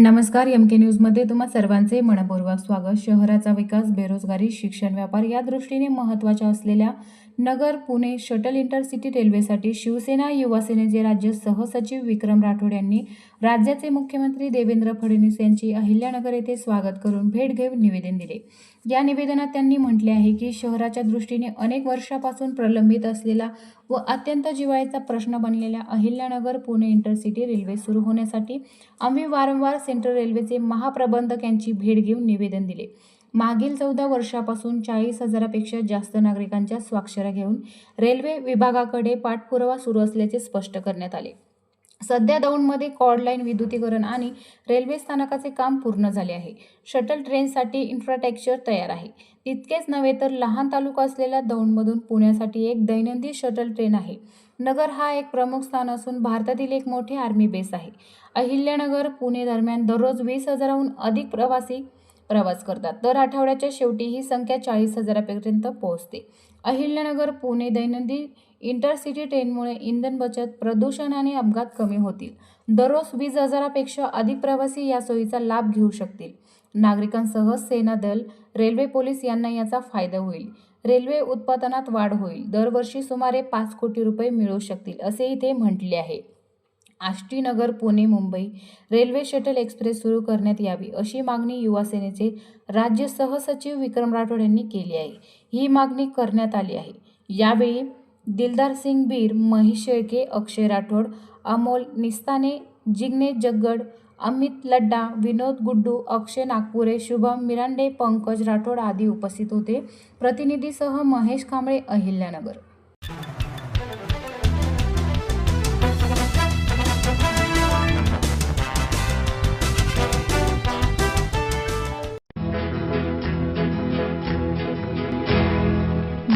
नमस्कार एम के न्यूजमध्ये तुम्हा सर्वांचे मनपूर्वक स्वागत. शहराचा विकास बेरोजगारी शिक्षण व्यापार या दृष्टीने महत्त्वाच्या असलेल्या नगर पुणे शटल इंटरसिटी रेल्वेसाठी शिवसेना युवा सेनेचे राज्य सहसचिव विक्रम राठोड यांनी राज्याचे मुख्यमंत्री देवेंद्र फडणवीस यांची अहिल्यानगर येथे स्वागत करून भेट घेऊन निवेदन दिले. या निवेदनात त्यांनी म्हटले आहे की शहराच्या दृष्टीने अनेक वर्षापासून प्रलंबित असलेला व अत्यंत जिव्हाळ्याचा प्रश्न बनलेला अहिल्यानगर पुणे इंटरसिटी रेल्वे सुरू होण्यासाठी आम्ही वारंवार सेंट्रल रेल्वेचे महाप्रबंधक यांची भेट घेऊन निवेदन दिले. मागील चौदा वर्षापासून चाळीस हजारापेक्षा जास्त नागरिकांच्या स्वाक्षऱ्या घेऊन रेल्वे विभागाकडे पाठपुरावा सुरू असल्याचे स्पष्ट करण्यात आले. सध्या दौंडमध्ये कॉर्ड लाईन विद्युतीकरण आणि रेल्वे स्थानकाचे काम पूर्ण झाले आहे. शटल ट्रेनसाठी इन्फ्रास्ट्रक्चर तयार आहे. तितकेच नव्हे तर लहान तालुका असलेल्या दौंडमधून पुण्यासाठी एक दैनंदिन शटल ट्रेन आहे. नगर हा एक प्रमुख स्थान असून भारतातील एक मोठे आर्मी बेस आहे. अहिल्यानगर पुणे दरम्यान दररोज वीस हजाराहून अधिक प्रवासी प्रवास करतात. दर आठवड्याच्या शेवटी ही संख्या चाळीस हजारापर्यंत पोहोचते. अहिल्यानगर पुणे दैनंदिन इंटरसिटी ट्रेनमुळे इंधन बचत प्रदूषण आणि अपघात कमी होतील. दररोज वीस हजारापेक्षा अधिक प्रवासी या सोयीचा लाभ घेऊ शकतील. नागरिकांसह सेना दल रेल्वे पोलीस यांना याचा फायदा होईल. रेल्वे उत्पादनात वाढ होईल. दरवर्षी सुमारे पाच कोटी रुपये मिळू शकतील असेही ते म्हटले आहे. Ashtinagar Pune Mumbai railway shuttle express सुरू करण्यात यावी अशी मागणी युवासेनेचे राज्य सहसचिव विक्रम राठोड यांनी केली आहे. ही मागणी करण्यात आली आहे. यावेळी दिलदार सिंग बीर महेश शेळके अक्षय राठोड अमोल निस्ताने जिग्नेश जग्गड अमित लड्डा विनोद गुड्डू अक्षय नागपुरे शुभम मिरांडे पंकज राठोड आदी उपस्थित होते. प्रतिनिधीसह महेश कांबळे अहिल्यानगर.